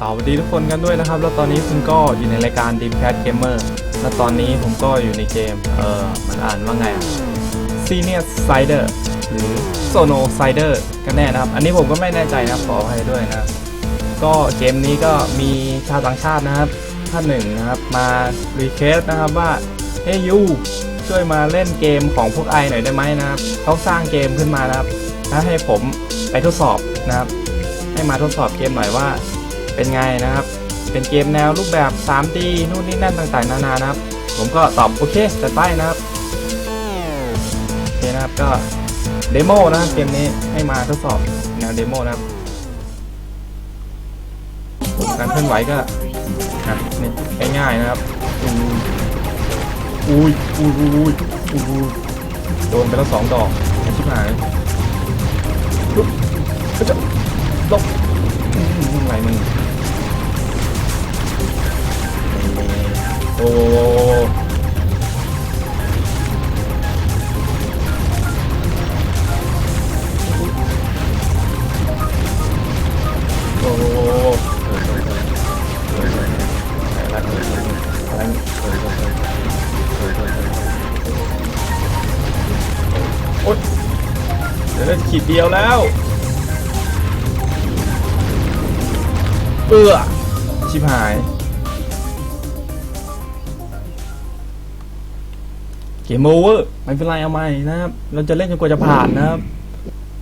สวัสดีทุกคนกันด้วยนะครับ แล้วตอนนี้คุณก็อยู่ในรายการ Dreamcast Gamer และตอนนี้ผมก็อยู่ในเกม เออมันอ่านว่าไงอะ Senior Sider หรือ Sono Sider กันแน่นะครับ อันนี้ผมก็ไม่แน่ใจนะครับขออภัยด้วยนะครับ ก็เกมนี้ก็มีชาวต่างชาตินะครับท่านหนึ่งนะครับมารีเควสนะครับว่าเฮ้ยยูช่วยมาเล่นเกมของพวกไอหน่อยได้ไหมนะครับเขาสร้างเกมขึ้นมานะครับแล้วให้ผมไปทดสอบนะครับ ให้มาทดสอบเกมหน่อยว่า เป็นไงนะครับ เป็นเกมแนวรูปแบบ 3D นู่นนี่นั่นต่างๆ นานานะครับ ผมก็ตอบโอเคจัดไปนะครับโอเคนะครับก็เดโมนะครับเกมนี้ให้มาทดสอบแนวเดโมนะครับการเคลื่อนไหวก็นะนี่ง่ายๆนะครับอุ้ยอุ้ยอุ้ยอุ้ยอุ้ยโดนไปแล้วสองดอกไอ้ชิบหายปุ๊บก็จะลบอืมอะไรมึง โอ้โหโอ้โหอุ๊ยเดี๋ยวได้ขีดเดียวแล้ว เอื้อชิบหาย เกมโอเวอร์ไม่เป็นไรเอาใหม่นะครับ เราจะเล่นจนกว่าจะผ่านนะครับ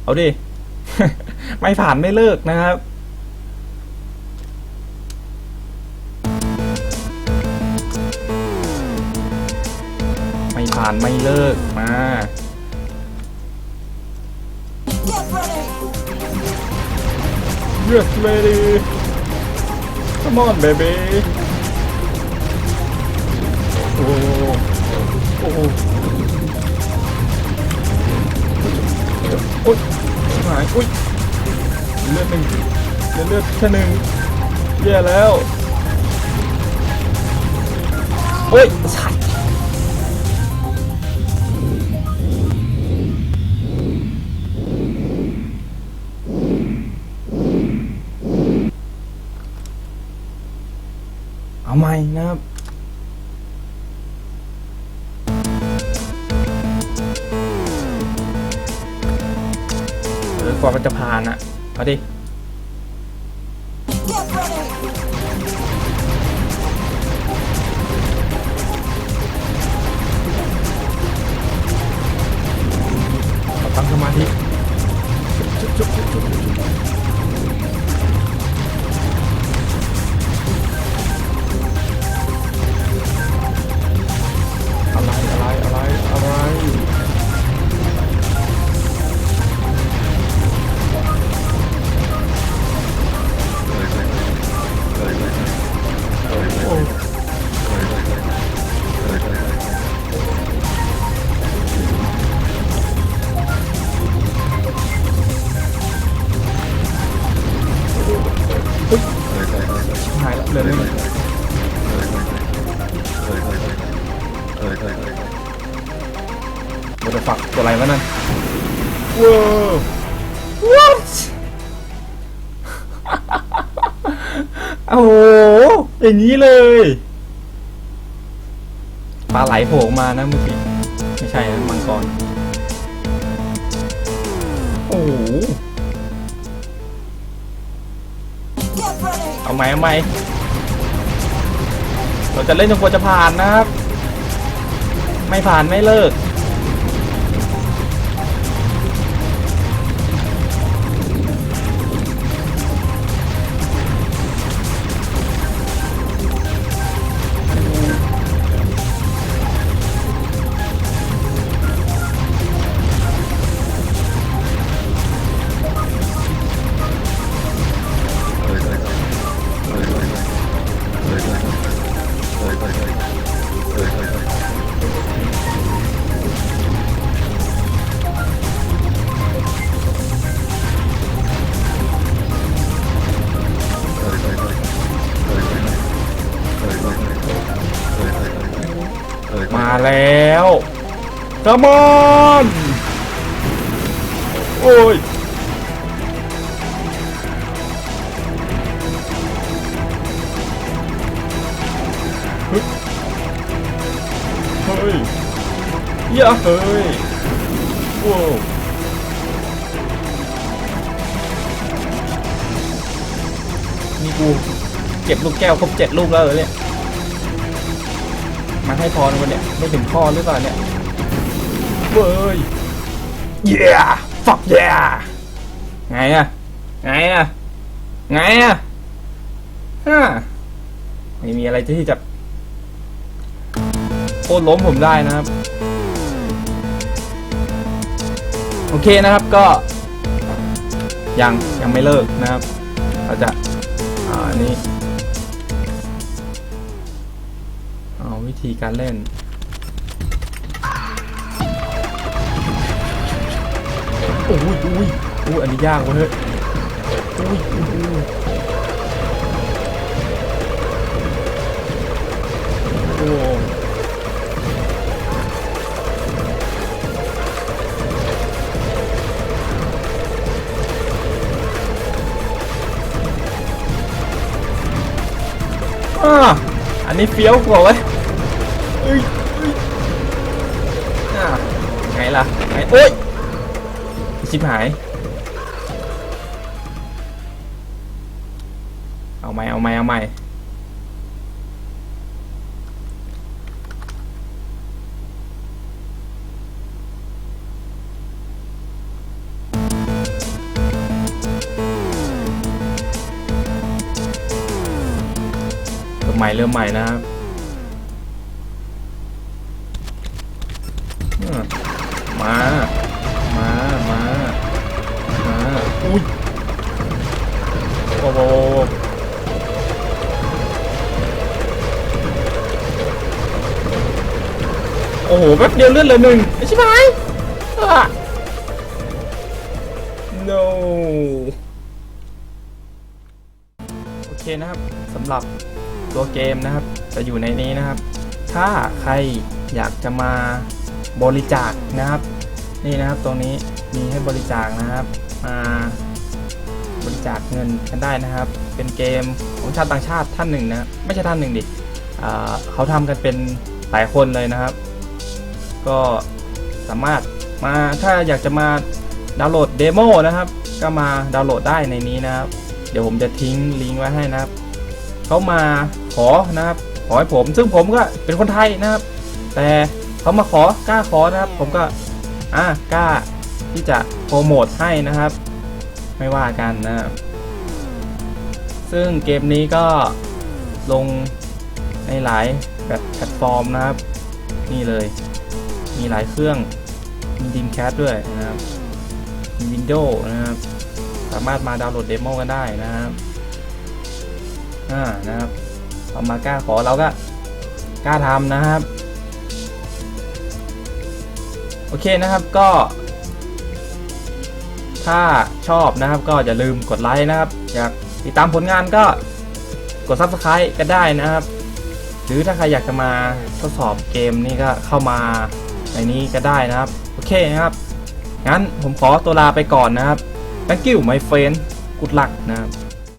เอาดิ ไม่ผ่านไม่เลิกนะครับ ไม่ผ่านไม่เลิกมา Yes ready Come on baby โอ้โหโอ้โหโอ๊ยหายอุ้ยเลือดหนึ่งเลือดเลือดแค่หนึ่งแย่แล้วเฮ้ยสัตว์เอาใหม่นะครับ กว่ามันจะผ่านอะ เอาดิ ชิบหายแล้วเลยเลยมันจะฝักตัวอะไรวะนั่นว้าว what โอ้โหอย่างนี้เลยปลาไหลโผล่มานะเมื่อกี้ไม่ใช่นะมังกรโอ้โหเอาไหมเอาไหม เราจะเล่นจนกว่าจะผ่านนะครับ ไม่ผ่านไม่เลิกาแล้วกมอนโอ้ยเฮ้ยยะเฮ้ยว้ามีกูเก็บลูกแก้วครบเจ็ดลูกแล้วเหรอเนี่ย มาให้พรวันเนี่ยไม่ถึงพ่อหรือเปล่าเนี่ยเว้ย yeah fuck yeah ไงอะไงอะไงอะฮะไม่มีอะไรที่จะโค่นล้มผมได้นะครับ โอเคนะครับก็ ยังยังไม่เลิกนะครับ เราจะอ่านี่ ธีการเล่น โอ้ยอุ้ยอุ้ยอันนี้ยากเว้ยเฮ้ยอุ้ยอุ้ยโอ้อันนี้เฟี้ยวกว่าเว้ย เอ้ยเอ้ยอ่าไงล่ะไงโอ้ยชิบหาย เอาใหม่เอาใหม่เอาใหม่เริ่มใหม่เริ่มใหม่นะครับ โอ้โหแป๊บเดียวเลื่อนเลยหนึ่งไอ้ชิบหายอะ no โอเคนะครับสำหรับตัวเกมนะครับ จะอยู่ในนี้นะครับ ถ้าใครอยากจะมาบริจาคนะครับ นี่นะครับตรงนี้มีให้บริจาคนะครับมาบริจาคเงินกันได้นะครับ เป็นเกมของชาติต่างชาติท่านหนึ่งนะไม่ใช่ท่านหนึ่งดิอ่าเขาทำกันเป็นหลายคนเลยนะครับ ก็สามารถมาถ้าอยากจะมาดาวน์โหลดเดโมนะครับ ก็มาดาวน์โหลดได้ในนี้นะครับ เดี๋ยวผมจะทิ้งลิงก์ไว้ให้นะครับเขามาขอนะครับขอให้ผม ซึ่งผมก็เป็นคนไทยนะครับ แต่เขามาขอกล้าขอนะครับ ผมก็อ่ากล้าที่จะโปรโมทให้นะครับ ไม่ว่ากันนะครับซึ่งเกมนี้ก็ลงในหลายแบบแพลตฟอร์มนะครับ นี่เลย มีหลายเครื่องมีดิมแคสด้วยนะครับมี Windows นะครับสามารถมาดาวน์โหลดเดโมกันได้นะครับอ่านะครับเอามากล้าขอเราก็กล้าทำนะครับ โอเคนะครับก็ ถ้าชอบนะครับก็อย่าลืมกดไลค์นะครับ อยากติดตามผลงานก็กด Subscribe ก็ได้นะครับ หรือถ้าใครอยากจะมาทดสอบเกมนี่ก็เข้ามา ในนี้ก็ได้นะครับ โอเคนะครับ งั้นผมขอตัวลาไปก่อนนะครับ thank you my friend กุดหลักนะครับ